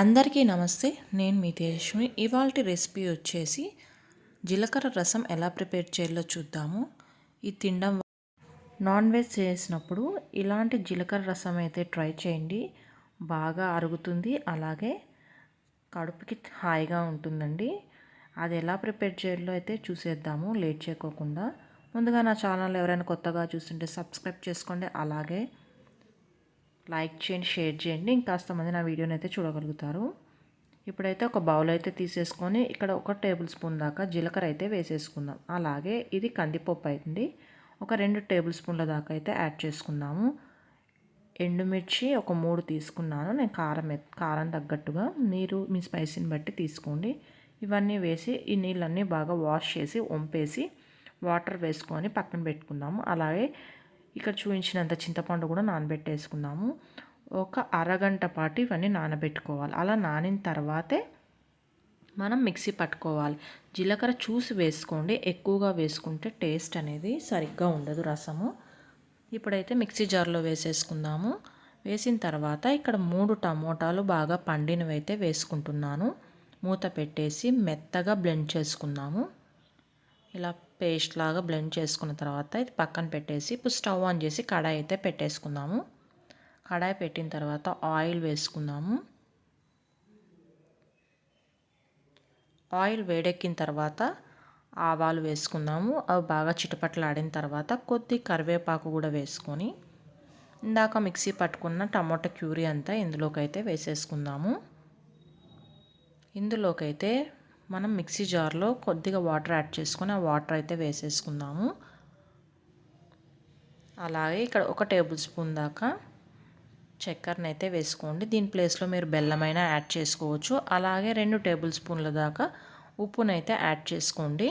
అందరికీ నమస్తే నేను మీ తేజస్వి ఇవాళ రెసిపీ వచ్చేసి జీలకర్ర రసం ఎలా ప్రిపేర్ చేయాలో చూద్దాము. ఇది తినడం నాన్ వెజ్ చేసినప్పుడు ఇలాంటి జీలకర్ర రసం అయితే ట్రై చేయండి. బాగా అరుగుతుంది అలాగే కడుపుకి హాయిగా ఉంటుందండి. అది ఎలా ప్రిపేర్ చేయాలో అయితే చూసేద్దాము లేట్ చేయకోకుండా. ముందుగా నా ఛానల్ ఎవరైనా కొత్తగా చూస్తుంటే సబ్స్క్రైబ్ చేసుకోండి అలాగే లైక్ చేయండి షేర్ చేయండి. ఇంకాస్త మంది నా వీడియోని అయితే చూడగలుగుతారు. ఇప్పుడైతే ఒక బౌల్ అయితే తీసేసుకొని ఇక్కడ ఒక టేబుల్ స్పూన్ దాకా జీలకర్ర అయితే వేసేసుకుందాం. అలాగే ఇది కందిపప్పు అయింది. ఒక రెండు టేబుల్ స్పూన్ల దాకా అయితే యాడ్ చేసుకున్నాము ఎండుమిర్చి ఒక మూడు తీసుకున్నాను. నేను కారం కారం తగ్గట్టుగా. మీరు మీ స్పైసీని బట్టి తీసుకోండి. ఇవన్నీ వేసి ఈ నీళ్ళన్నీ బాగా వాష్ చేసి వంపేసి వాటర్ వేసుకొని పక్కన పెట్టుకుందాము. అలాగే ఇక్కడ చూపించినంత చింతపండు కూడా నానబెట్టేసుకున్నాము ఒక అరగంట పాటు ఇవన్నీ నానబెట్టుకోవాలి. అలా నానిన తర్వాతే మనం మిక్సీ పట్టుకోవాలి. జీలకర్ర చూసి వేసుకోండి. ఎక్కువగా వేసుకుంటే టేస్ట్ అనేది సరిగ్గా ఉండదు రసము. ఇప్పుడైతే మిక్సీ జార్లో వేసేసుకుందాము. వేసిన తర్వాత ఇక్కడ మూడు టమోటాలు బాగా పండినవి అయితే వేసుకుంటున్నాను. మూత పెట్టేసి మెత్తగా బ్లెండ్ చేసుకుందాము. ఇలా పేస్ట్ లాగా బ్లెండ్ చేసుకున్న తర్వాత ఇది పక్కన పెట్టేసి ఇప్పుడు స్టవ్ ఆన్ చేసి కడాయి అయితే పెట్టేసుకుందాము. కడాయి పెట్టిన తర్వాత ఆయిల్ వేసుకుందాము. ఆయిల్ వేడెక్కిన తర్వాత ఆవాలు వేసుకుందాము. అవి బాగా చిటపట్లాడిన తర్వాత కొద్ది కరివేపాకు కూడా వేసుకొని ఇందాక మిక్సీ పట్టుకున్న టమాటో క్యూరీ అంతా ఇందులోకి అయితే వేసేసుకుందాము. ఇందులోకైతే మనం మిక్సీ జార్లో కొద్దిగా వాటర్ యాడ్ చేసుకొని ఆ వాటర్ అయితే వేసేసుకుందాము. అలాగే ఇక్కడ ఒక టేబుల్ స్పూన్ దాకా చక్కెరని అయితే వేసుకోండి. దీని ప్లేస్లో మీరు బెల్లమైనా యాడ్ చేసుకోవచ్చు. అలాగే రెండు టేబుల్ స్పూన్ల దాకా ఉప్పునైతే యాడ్ చేసుకోండి.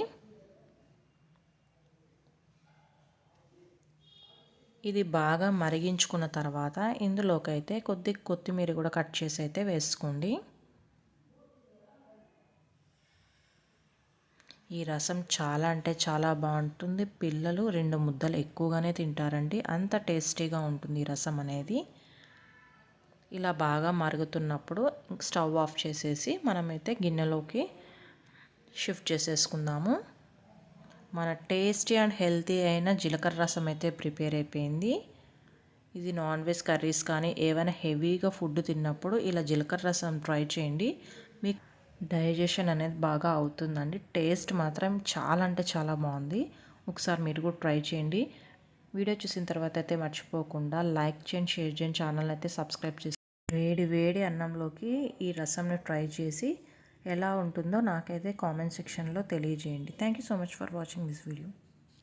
ఇది బాగా మరిగించుకున్న తర్వాత ఇందులోకి అయితే కొద్ది కొత్తిమీర కూడా కట్ చేసి అయితే వేసుకోండి. ఈ రసం చాలా అంటే చాలా బాగుంటుంది. పిల్లలు రెండు ముద్దలు ఎక్కువగానే తింటారండి. అంత టేస్టీగా ఉంటుంది ఈ రసం అనేది. ఇలా బాగా మరుగుతున్నప్పుడు స్టవ్ ఆఫ్ చేసేసి మనమైతే గిన్నెలోకి షిఫ్ట్ చేసేసుకుందాము. మన టేస్టీ అండ్ హెల్తీ అయిన జీలకర్ర రసం అయితే ప్రిపేర్ అయిపోయింది. ఇది నాన్ వెజ్ కర్రీస్ కానీ ఏవైనా హెవీగా ఫుడ్ తిన్నప్పుడు ఇలా జీలకర్ర రసం ట్రై చేయండి. మీకు డైజెషన్ అనేది బాగా అవుతుందండి. టేస్ట్ మాత్రం చాలా అంటే చాలా బాగుంది. ఒకసారి మీరు కూడా ట్రై చేయండి. వీడియో చూసిన తర్వాత అయితే మర్చిపోకుండా లైక్ చేయండి షేర్ చేయండి ఛానల్ అయితే సబ్స్క్రైబ్ చేసి వేడి వేడి అన్నంలోకి ఈ రసంని ట్రై చేసి ఎలా ఉంటుందో నాకైతే కామెంట్ సెక్షన్లో తెలియజేయండి. Thank you so much for watching this video